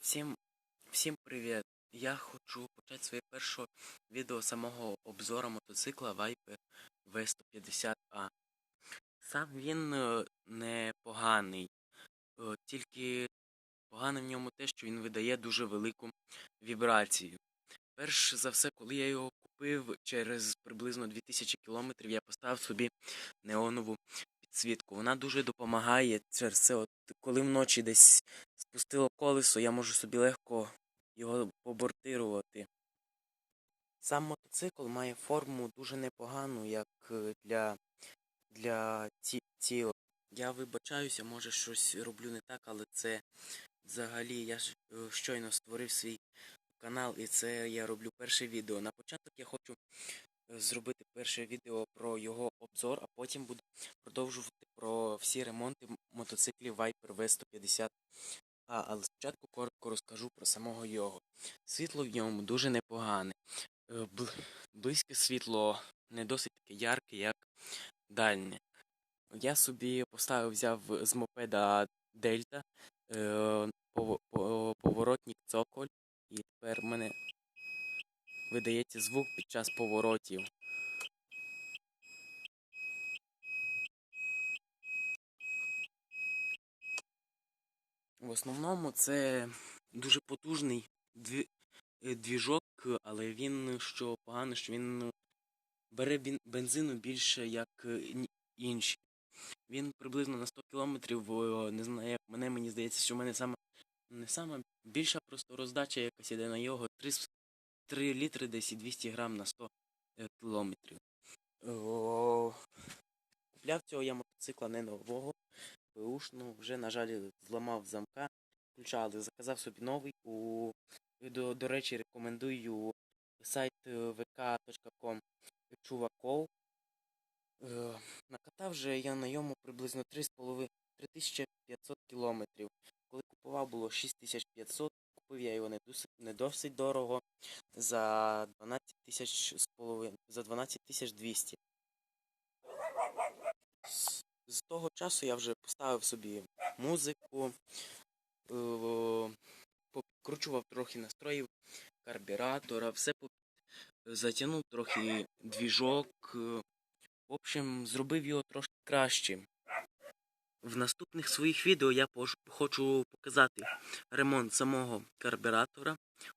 Всім, всім привіт! Я хочу почати своє перше відео самого обзору мотоцикла Viper V150A. Сам він е, непоганий, е, тільки погане в ньому те, що він видає дуже велику вібрацію. Перш за все, коли я його купив через приблизно 2000 кілометрів, я поставив собі неонову підсвітку. Вона дуже допомагає через це. От коли вночі десь спустило колесо, я можу собі легко його побортирувати. Сам мотоцикл має форму дуже непогану, як е, для, для ті, тіла. Я вибачаюся, може щось роблю не так, але це взагалі я ж е, щойно створив свій канал, і це я роблю перше відео. На початок я хочу е, зробити перше відео про його обзор, а потім буду продовжувати про всі ремонти мотоциклів Viper V150. А, але спочатку коротко розкажу про самого його. Світло в ньому дуже непогане. Е, Близьке світло не досить таке ярке, як дальнє. Я собі поставив, взяв з мопеда Дельта е, пово- по- поворотник цоколь, і тепер в мене видається звук під час поворотів. В основному це дуже потужний е, двіжок, але він що погано, що він е, бере бензину більше, як е, інші. Він приблизно на 100 кілометрів, не знаю, як мене, мені здається, що в мене саме не саме більша просто роздача якась іде на його 3, 3 літри десь і 200 грам на 100 е, кілометрів. Купляв цього я мотоцикла не нового, беушного, вже, на жаль, зламав замка, ключа, але заказав собі новий. У, до, до речі, рекомендую сайт е, vk.com чуваков. Е, накатав вже я на йому приблизно 3,5 3500 кілометрів. Коли купував було 6500, купив я його не досить, не досить дорого за 12 тисяч з половиною, за 12 тисяч 200. З- того часу я вже поставив собі музику, е, покручував трохи настроїв карбюратора, все затягнув трохи двіжок. е, В общем, зробив його трошки кращим. В наступних своїх відео я хочу показати ремонт самого карбюратора,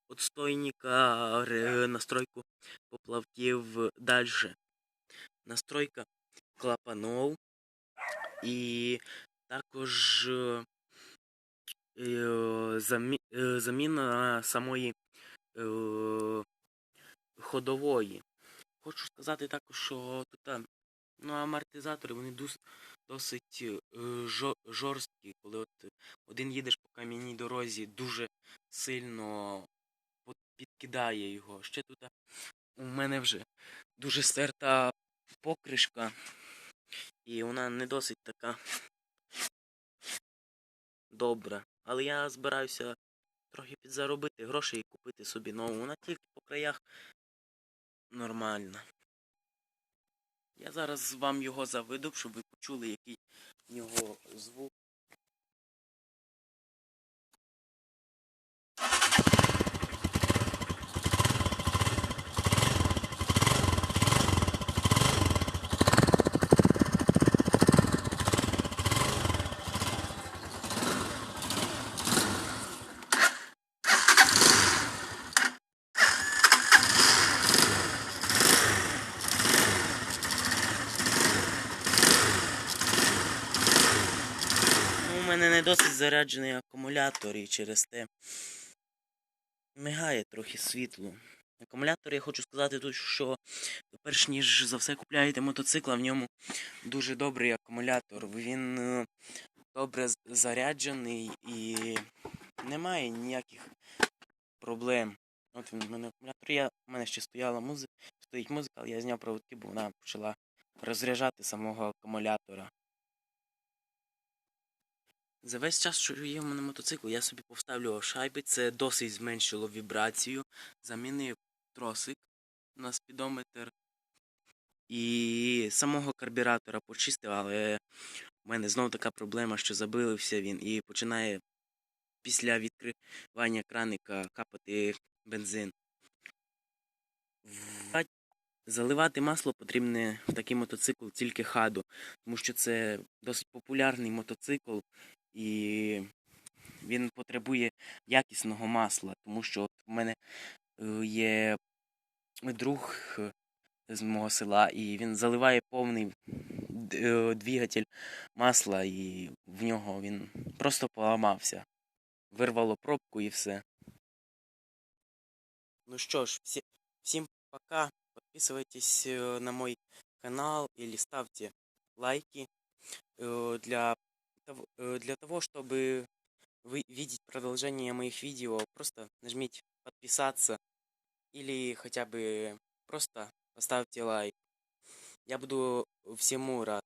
отстойника, настройку поплавків далі. Настройка клапанов і також замі- е, заміна самої е, ходової. Хочу сказати також, що тут ну, амортизатори вони досить е, жорсткі, коли от один їдеш по кам'яній дорозі, дуже сильно підкидає його. Ще тут у мене вже дуже стерта покришка, і вона не досить така добра. Але я збираюся трохи підзаробити гроші і купити собі нову. Вона тільки по краях нормальна. Я зараз вам його заведу, щоб ви почули, який в нього звук. Мене не досить заряджений акумулятор і через те мигає трохи світло. Акумулятор, я хочу сказати тут, що перш ніж за все купляєте мотоцикл, а в ньому дуже добрий акумулятор. Він е, добре заряджений і немає ніяких проблем. От він в мене акумулятор. Я, у мене ще стояла музика, стоїть музика, але я зняв проводки, бо вона почала розряджати самого акумулятора. За весь час, що є в мене мотоцикл, я собі повставлював шайби, це досить зменшило вібрацію, замінив тросик на спідометр і самого карбюратора почистив, але в мене знов така проблема, що забилився він і починає після відкривання краника капати бензин. Заливати масло потрібне в такий мотоцикл тільки хаду, тому що це досить популярний мотоцикл і він потребує якісного масла, тому що от у мене е, є друг е, з мого села, і він заливає повний д- е, двигатель масла, і в нього він просто поламався. Вирвало пробку і все. Ну що ж, всі, всім пока. Подписывайтесь э, на мой канал или ставьте лайки э, для того, э, для того, чтобы вы видеть продолжение моих видео. Просто нажмите подписаться или хотя бы просто поставьте лайк. Я буду всему рад.